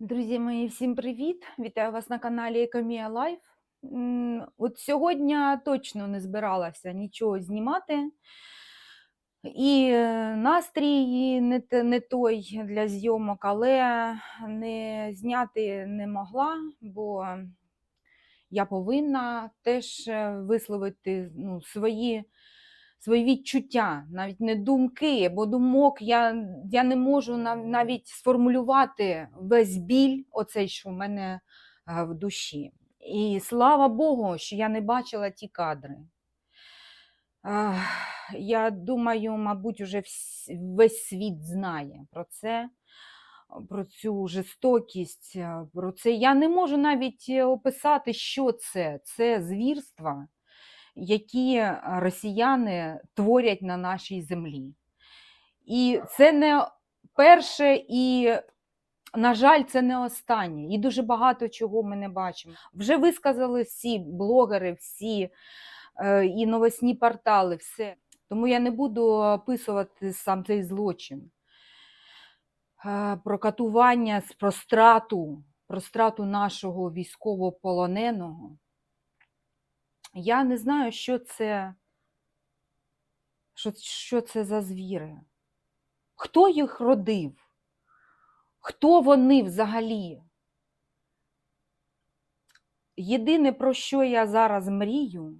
Друзі мої, всім привіт! Вітаю вас на каналі Екомія Лайф. От сьогодні точно не збиралася нічого знімати. І е, настрій не, не той для зйомок, але не зняти не могла, бо я повинна теж е, висловити ну, свої, свої відчуття, навіть не думки, бо думок я, я не можу нав- навіть сформулювати весь біль, оцей, що в мене е, в душі. І слава Богу, що я не бачила ті кадри. Я думаю, мабуть, уже весь світ знає про це, про цю жорстокість, е, про це. Я не можу навіть е, описати, що це. Це звірства, які е, росіяни творять на нашій землі. І це не перше і. На жаль, це не останнє, і дуже багато чого ми не бачимо. Вже висказали всі блогери, всі е, і новосні портали, все. Тому я не буду описувати сам цей злочин. Е, Про катування, про страту, про страту нашого військовополоненого. Я не знаю, що це, що, що це за звіри. Хто їх родив? Хто вони взагалі? Єдине, про що я зараз мрію,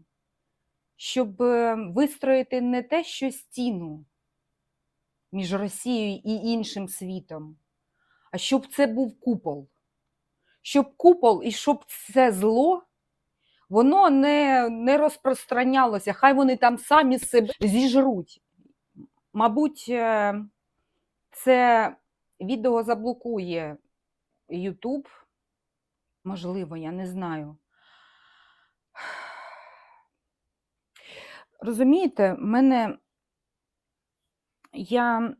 щоб е, вистроїти не те, що стіну між Росією і іншим світом, а щоб це був купол. Щоб купол і щоб це зло, воно не, не розпространялося, хай вони там самі себе зіжруть. Мабуть, е, це відео заблокує YouTube. Можливо, я не знаю. Розумієте, в мене я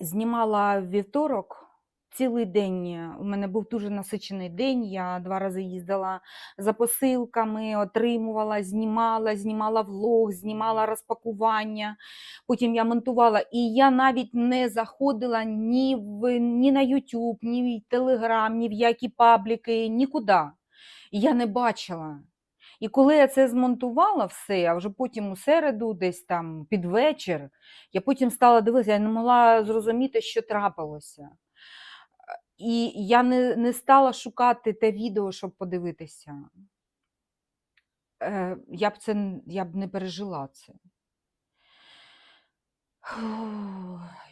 знімала вівторок цілий день. е, У мене був дуже насичений день. Я два рази їздила за посилками, отримувала, знімала, знімала влог, знімала розпакування. Потім я монтувала, і я навіть не заходила ні, в, ні на YouTube, ні в Telegram, ні в які пабліки, нікуди. Я не бачила. І коли я це змонтувала все, а вже потім у середу, десь там під вечір, я потім стала дивитися, я не могла зрозуміти, що трапилося. І я не, не стала шукати те відео, щоб подивитися. Е, я б це я б не пережила це.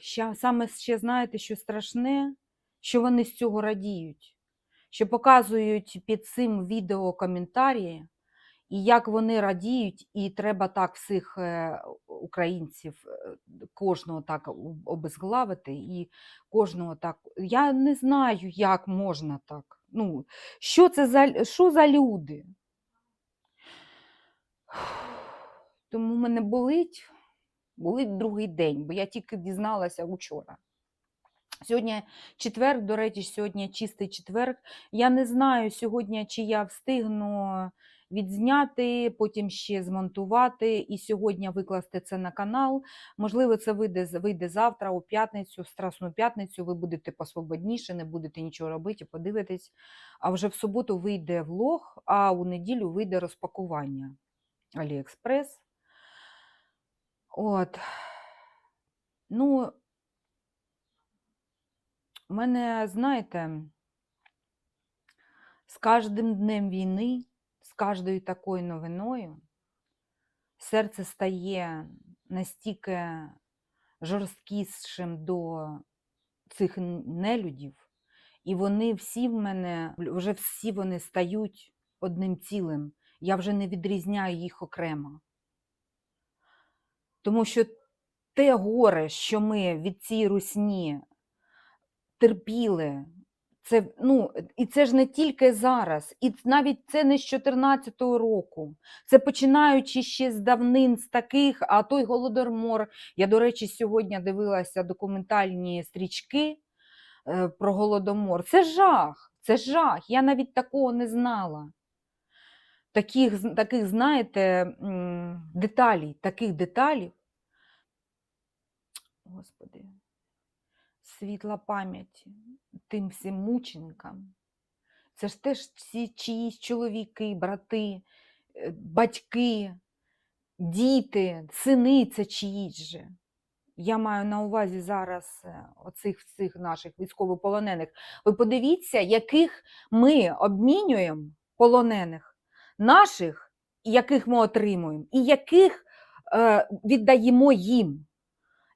Ща, саме ще знаєте, що страшне, що вони з цього радіють, що показують під цим відео коментарі, і як вони радіють, і треба так всіх е, українців, е, кожного так обезглавити, і кожного так. Я не знаю, як можна так. Ну, що це за, що за люди? Тому мене болить, болить другий день, бо я тільки дізналася учора. Сьогодні четвер, до речі, сьогодні чистий четвер. Я не знаю сьогодні, чи я встигну відзняти, потім ще змонтувати і сьогодні викласти це на канал. Можливо, це вийде, вийде завтра, у п'ятницю, в Страсну п'ятницю. Ви будете посвободніше, не будете нічого робити, подивитесь. А вже в суботу вийде влог, а у неділю вийде розпакування Аліекспрес. От. Ну, мене, знаєте, з кожним днем війни, з кожною такою новиною, серце стає настільки жорсткішим до цих нелюдів, і вони всі в мене, вже всі вони стають одним цілим. Я вже не відрізняю їх окремо. Тому що те горе, що ми від цієї русні терпіли. Це, ну, і це ж не тільки зараз, і навіть це не з 14-го року. Це починаючи ще з давнин, з таких, а той голодомор. Я, до речі, сьогодні дивилася документальні стрічки е, про голодомор. Це жах, це жах. Я навіть такого не знала. Таких, таких знаєте, деталей, таких деталів. Господи. Світла пам'ять тим всім мученикам. Це ж теж всі чиїсь чоловіки, брати, е, батьки, діти, сини це чиїсь же. Я маю на увазі зараз е, оцих всіх наших військовополонених. Ви подивіться, яких ми обмінюємо полонених, наших, яких ми отримуємо, і яких е, віддаємо їм.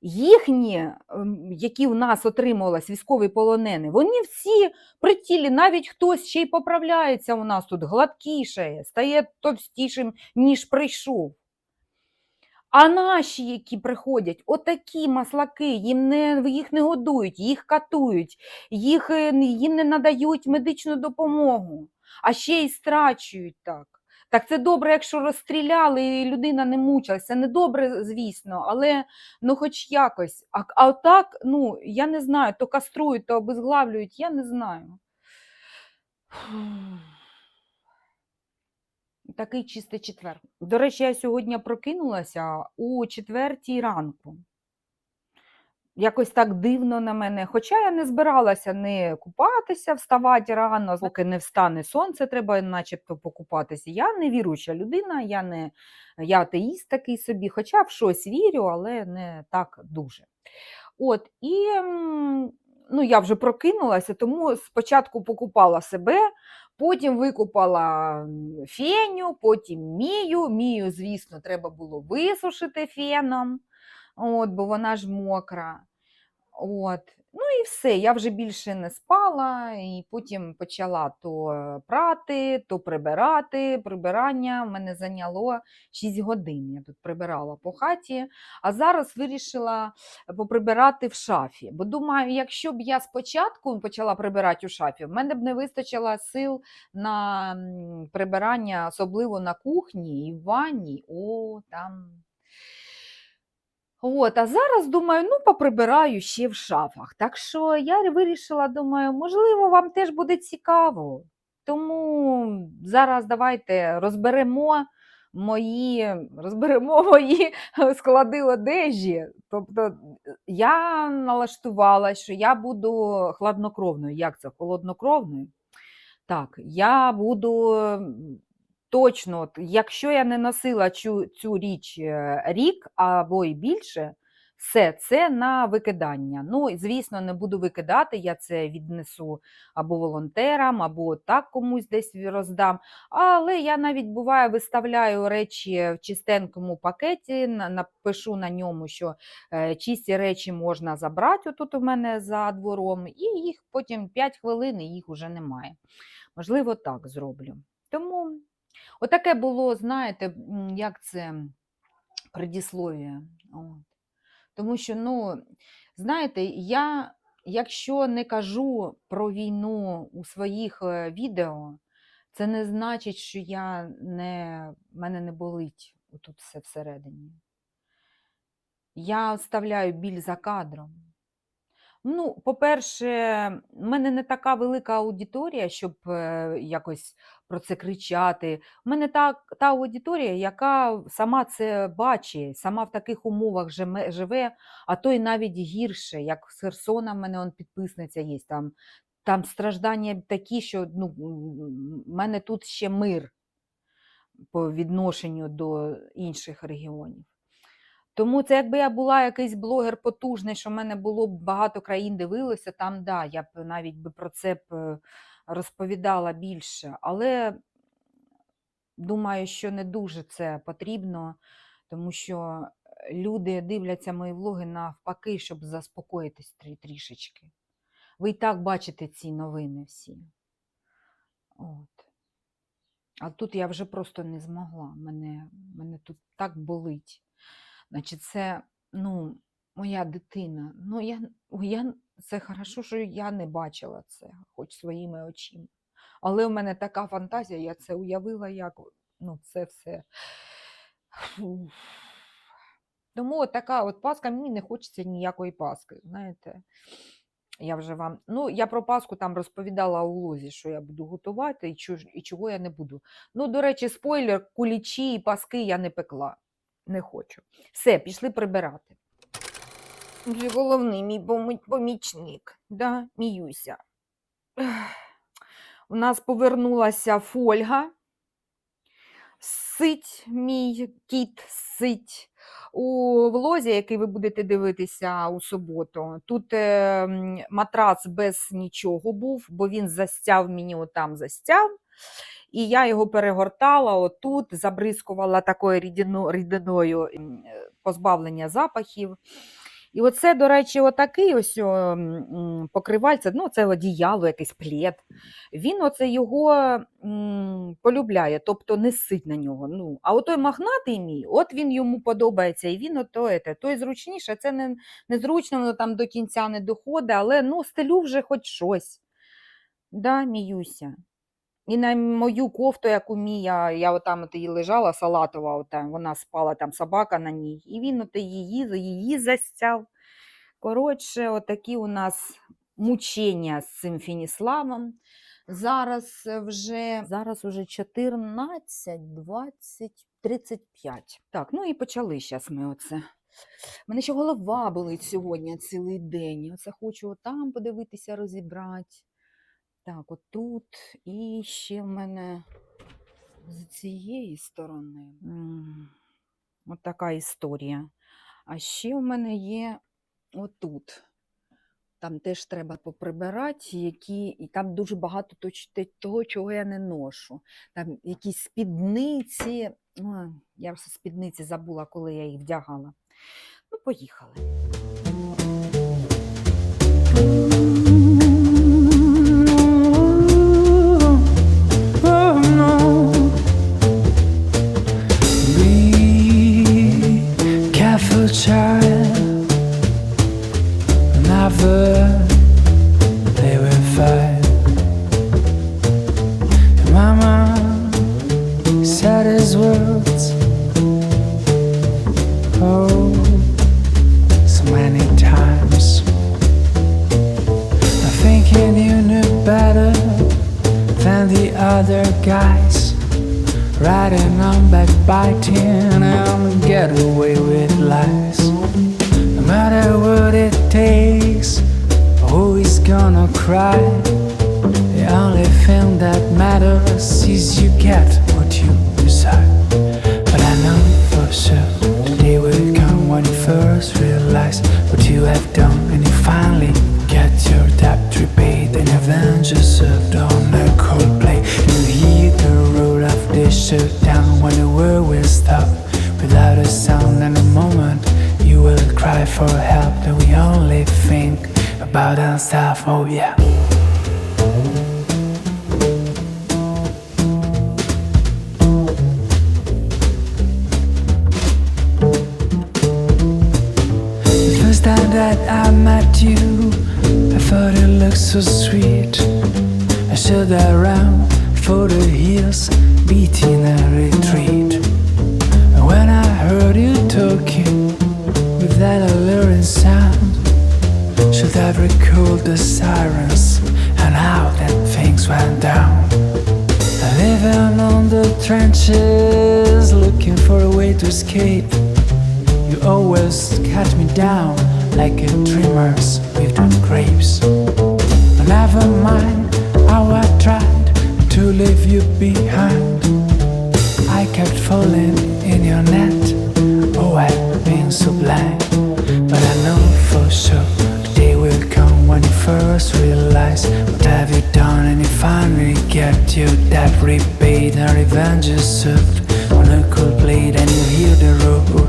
Їхні, ем, які в нас отримувалися військові полонені, вони всі при тілі, навіть хтось ще й поправляється у нас тут, гладкішає, стає товстішим, ніж прийшов. А наші, які приходять, отакі маслаки, їм не, їх не годують, їх катують, їх, е, їм не надають медичну допомогу, а ще й страчують так. Так це добре, якщо розстріляли і людина не мучилася. Не добре, звісно, але ну хоч якось. А, а так, ну, я не знаю, то каструють, то обезглавлюють, я не знаю. Такий чистий четвер. До речі, я сьогодні прокинулася у четвертій ранку. Якось так дивно на мене. Хоча я не збиралася не купатися, вставати рано, поки не встане сонце, треба начебто покупатися. Я не віруюча людина, я не я атеїст такий собі, хоча в щось вірю, але не так дуже. От, і ну, я вже прокинулася, тому спочатку покупала себе, потім викупала феню, потім мію. Мію, звісно, треба було висушити феном, от, бо вона ж мокра. От. Ну і все, я вже більше не спала, і потім почала то прати, то прибирати. Прибирання в мене зайняло 6 годин. Я тут прибирала по хаті, а зараз вирішила поприбирати в шафі. Бо думаю, якщо б я спочатку почала прибирати у шафі, в мене б не вистачило сил на прибирання, особливо на кухні і в ванні. О, там. От, а зараз думаю, ну поприбираю ще в шафах. Так що я вирішила, думаю, можливо, вам теж буде цікаво. Тому зараз давайте розберемо мої, розберемо мої склади одежі. Тобто я налаштувала, що я буду хладнокровною. Як це? Холоднокровною? Так, я буду точно, от, якщо я не носила цю, цю річ е, рік або і більше, все це на викидання. Ну, звісно, не буду викидати, я це віднесу або волонтерам, або так комусь десь роздам. Але я навіть буває виставляю речі в чистенькому пакеті, напишу на ньому, що е, чисті речі можна забрати отут у мене за двором, і їх потім 5 хвилин і їх вже немає. Можливо, так зроблю. Тому отаке було, знаєте, як це предіслов'я. Тому що, ну, знаєте, я, якщо не кажу про війну у своїх е, відео, це не значить, що я не, мене не болить тут все всередині. Я оставляю біль за кадром. Ну, по-перше, в мене не така велика аудиторія, щоб е, якось про це кричати. У мене та, та аудиторія, яка сама це бачить, сама в таких умовах живе, а то й навіть гірше, як з Херсона, в мене он підписниця є. Там, там страждання такі, що ну, в мене тут ще мир по відношенню до інших регіонів. Тому це якби я була якийсь блогер потужний, що в мене було б багато країн дивилося, там да, я б навіть би про це б е, розповідала більше. Але думаю, що не дуже це потрібно, тому що люди дивляться мої влоги навпаки, щоб заспокоїтись трішечки. Ви і так бачите ці новини всі. От. А тут я вже просто не змогла. Мене, мене тут так болить. Значить, це ну, моя дитина. Ну, я, я, це хорошо, що я не бачила це, хоч своїми очима. Але в мене така фантазія, я це уявила, як ну, це все. Тому от така от Пасха, мені не хочеться ніякої Паски, знаєте. Я вже вам. Ну, я про Пасху там розповідала у лозі, що я буду готувати і, чого, і чого я не буду. Ну, до речі, спойлер, кулічі і паски я не пекла. Не хочу. Все, пішли прибирати. Головний мій помічник, да, міюся. У нас повернулася фольга. Сить мій кіт сить. У влозі, який ви будете дивитися у суботу, тут е, матрац без нічого був, бо він застяв мені отам застяв. І я його перегортала отут, забризкувала такою рідино- рідиною е, позбавлення запахів. І оце, до речі, отакий ось покривальце, ну це одіяло, якийсь плед. Він оце його полюбляє, тобто не сить на нього. Ну, а отой мохнатий мій, от він йому подобається, і він ото, ете, той зручніше, це не, незручно, воно там до кінця не доходить, але ну, стелю вже хоч щось. Да, міюся. І на мою кофту, яку Мія, я отам от її лежала, салатова, ота, вона спала, там собака на ній, і він от її, її застяв. Коротше, отакі у нас мучення з цим Фініславом. Зараз вже, зараз уже 14, 20, 35. Так, ну і почали зараз ми оце. Мене ще голова болить сьогодні цілий день. Оце хочу отам подивитися, розібрати. Так, отут. І ще в мене з цієї сторони. От така історія. А ще в мене є отут. Там теж треба поприбирати, які, і там дуже багато того, чого я не ношу. Там якісь спідниці. Я вже спідниці забула, коли я їх вдягала. Ну, поїхали. Cry? The only thing that matters is you get what you decide. But I know for sure the day will come when you first realize what you have done about ourselves. Oh. The first time that I met you, I thought you looked so sweet. I stood around for the hills, beating a retreat. And when I heard you talking with that alluring sound, should every recalled the sirens and how that things went down. Living on the trenches, looking for a way to escape. You always cut me down like a dreamer's with grapes. But never mind how I tried to leave you behind. I kept falling in your net. Your debt repaid and revenge is served on a cold plate and you hear the roar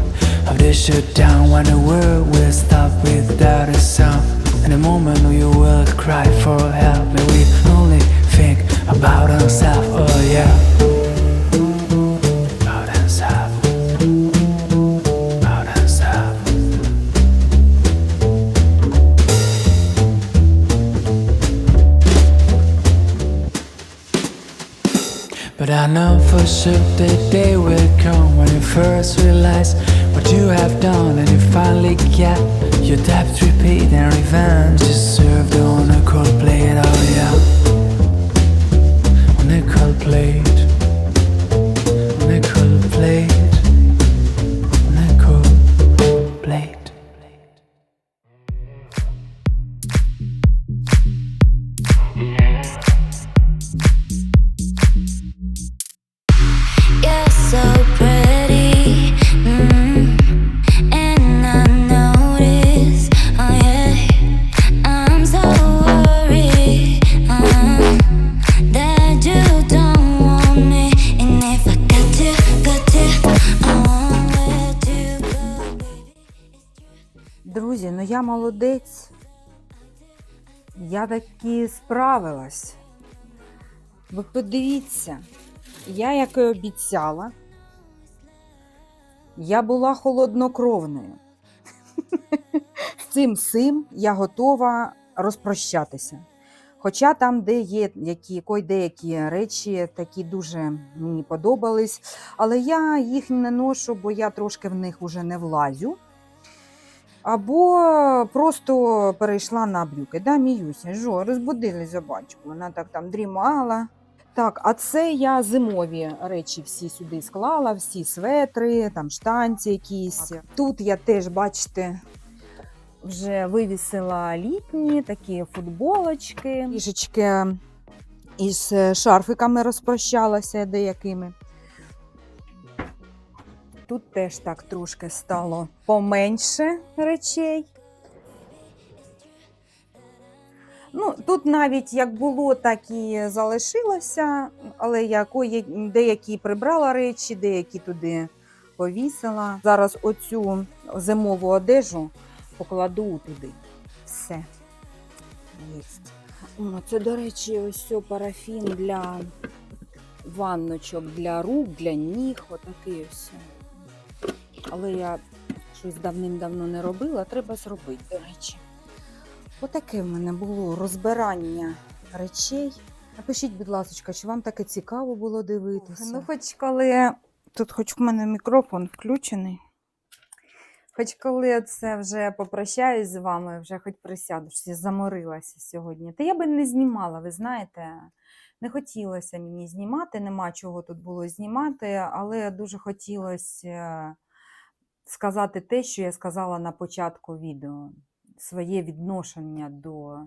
of the shutdown when the world will stop without a sound. in the moment you will cry for help, and we only think about ourselves. Oh yeah. Sure the day will come when you first realize what you have done. And you finally get your debt repaid and revenge. Is served on a cold plate. Oh yeah, on a cold plate, я молодець. Я таки справилась. Ви подивіться, я, як і обіцяла, я була холоднокровною. З цим сим я готова розпрощатися. Хоча там, де є які, деякі речі, такі дуже мені подобались, але я їх не ношу, бо я трошки в них вже не влазю. Або просто перейшла на брюки. Да, Міюся, жо, розбудили собачку, вона так там дрімала. Так, а це я зимові речі всі сюди склала, всі светри, там штанці якісь. Тут я теж, бачите, вже вивісила літні такі футболочки. Трішечки із шарфиками розпрощалася деякими. Тут теж так трошки стало поменше речей. Ну, тут навіть як було, так і залишилося, але я деякі прибрала речі, деякі туди повісила. Зараз оцю зимову одежу покладу туди. Все. О, це, до речі, ось парафін для ванночок, для рук, для ніг. Отакий ось. Але я щось давним-давно не робила, треба зробити, до речі. Отаке в мене було розбирання речей. Напишіть, будь ласка, чи вам таке цікаво було дивитися? Ну, хоч коли тут хоч в мене мікрофон включений. Хоч коли це вже попрощаюсь з вами, вже хоч присяду, що я заморилася сьогодні. Та я би не знімала, ви знаєте, не хотілося мені знімати, нема чого тут було знімати, але дуже хотілося сказати те, що я сказала на початку відео, своє відношення до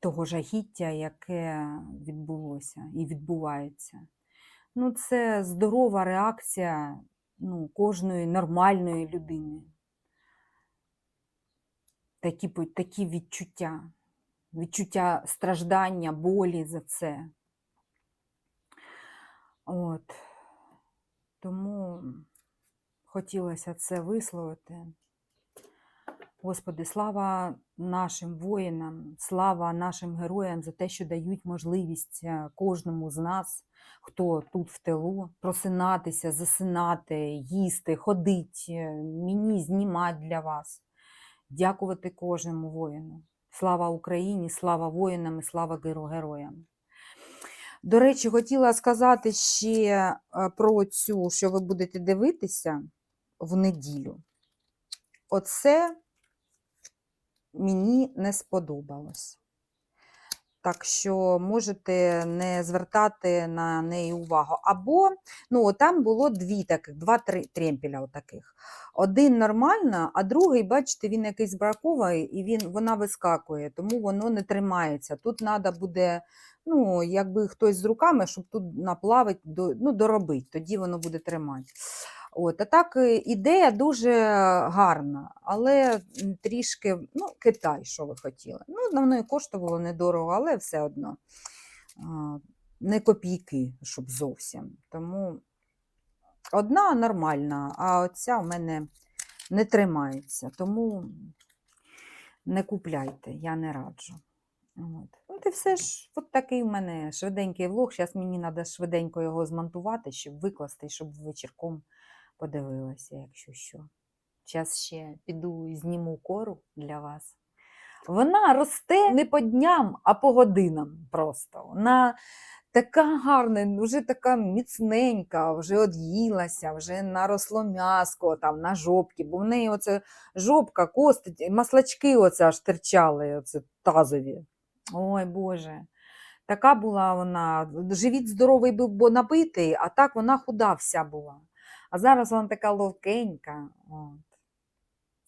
того жахіття, яке відбулося і відбувається. Ну, це здорова реакція ну, кожної нормальної людини. Такі, такі відчуття, відчуття страждання, болі за це. От. Тому хотілося це висловити. Господи, слава нашим воїнам, слава нашим героям за те, що дають можливість е, кожному з нас, хто тут в тилу, просинатися, засинати, їсти, ходити, мені знімати для вас. Дякувати кожному воїну. Слава Україні, слава воїнам і слава героям. До речі, хотіла сказати ще е, про цю, що ви будете дивитися в неділю. Оце мені не сподобалось. Так що можете не звертати на неї увагу. Або ну, там було дві таких, два три тремпеля отаких. Один нормально, а другий, бачите, він якийсь браковий і він, вона вискакує, тому воно не тримається. Тут треба буде, ну, якби хтось з руками, щоб тут наплавити, ну, доробити, тоді воно буде тримати. От, а так е, ідея дуже гарна, але трішки, ну, Китай, що ви хотіли. Ну, воно і коштувало недорого, але все одно не копійки, щоб зовсім. Тому одна нормальна, а оця в мене не тримається. Тому не купляйте, я не раджу. От. Ну, ти все ж, от такий в мене швиденький влог. Зараз мені треба швиденько його змонтувати, щоб викласти, щоб вечірком подивилася, якщо що. Зараз ще піду і зніму кору для вас. Вона росте не по дням, а по годинам просто. Вона така гарна, вже така міцненька, вже од'їлася, вже наросло м'яско там на жопки, бо в неї оце жопка, кости, маслачки оце аж терчали, оце тазові. Ой Боже. Така була вона. Живіт здоровий був бо набитий, а так вона худа вся була. А зараз вона така ловкенька. От.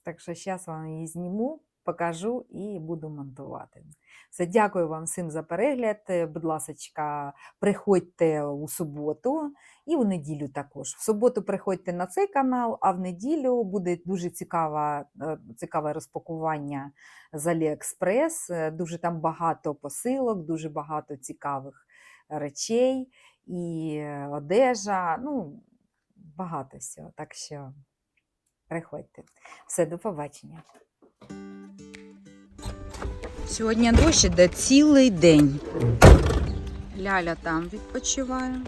Так що зараз вам її зніму, покажу і буду монтувати. Все, дякую вам всім за перегляд. Будь ласка, приходьте у суботу і у неділю також. В суботу приходьте на цей канал, а в неділю буде дуже цікава, е, цікаве розпакування з Аліекспрес. Дуже там багато посилок, дуже багато цікавих речей і одежа. Ну, багато всього. Так що Приходьте. Все, до побачення. Сьогодні дощ іде цілий день. Ляля там відпочиває.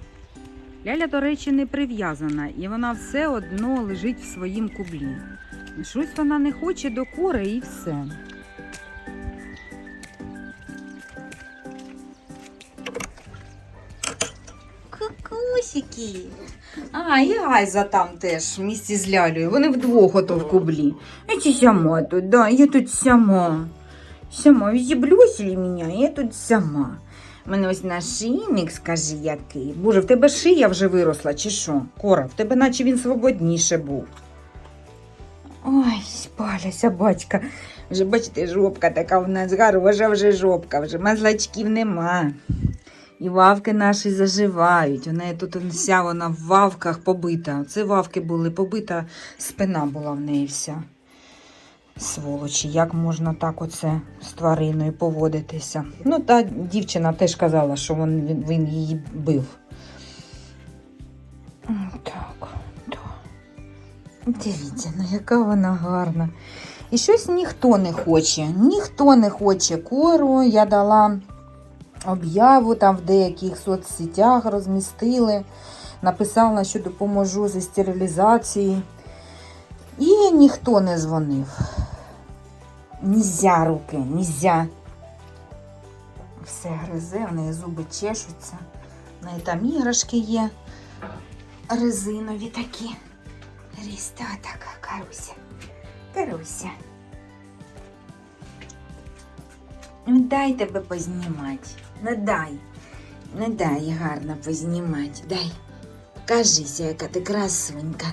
Ляля, до речі, не прив'язана, і вона все одно лежить в своїм кублі. Щось вона не хоче до кори і все. Кукусики. А, і Айза там теж в місті з Лялею. Вони вдвох ото в кублі. Я ці сама тут, да, я тут сама. Сама, зіблюсили мене, я тут сама. У мене ось нашийник, скажи, який. Боже, в тебе шия вже виросла, чи що? Кора, в тебе наче він свободніше був. Ой, спаля собачка. Вже бачите, жопка така в нас хороша вже жопка, вже мазлачків нема. І вавки наші заживають. У неї тут вся вона в вавках побита. Це вавки були побита, спина була в неї вся. Сволочі, як можна так оце з твариною поводитися? Ну, та дівчина теж казала, що він, він, її бив. Так, так. Дивіться, ну яка вона гарна. І щось ніхто не хоче. Ніхто не хоче кору. Я дала об'яву там в деяких соцсетях розмістили. Написала, що допоможу зі стерилізації. І ніхто не дзвонив. Нізя руки, нізя. Все гризе, в неї зуби чешуться. В неї там іграшки є. Резинові такі. Ріста така, Каруся. Каруся. Дай тебе познімати. Не дай. Не дай гарно познімати. Дай. Покажися, яка ти красунька.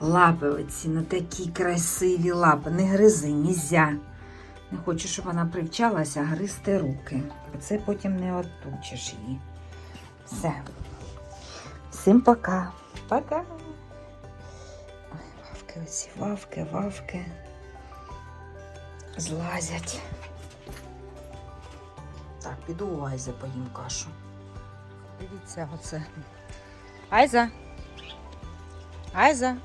Лапи оці, ну такі красиві лапи. Не гризи, нізя. Не хочу, щоб вона привчалася гризти руки. Це потім не отучиш її. Все. Всім пока. Пока. Ой, вавки оці, вавки, вавки. Злазять. Так, піду у Айзи поїм кашу. Дивіться оце. Айза. Айза.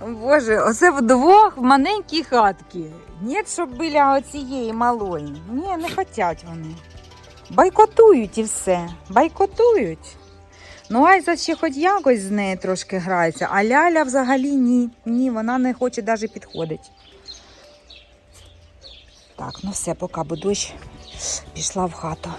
Боже, оце вдвох в маленькій хатці. Ні, щоб біля оцієї малої. Ні, не хочуть вони. Байкотують і все. Байкотують. Ну, Айза ще хоч якось з нею трошки грається, а Ляля взагалі ні. Ні, вона не хоче навіть підходити. Так, ну все, поки бо пішла в хату.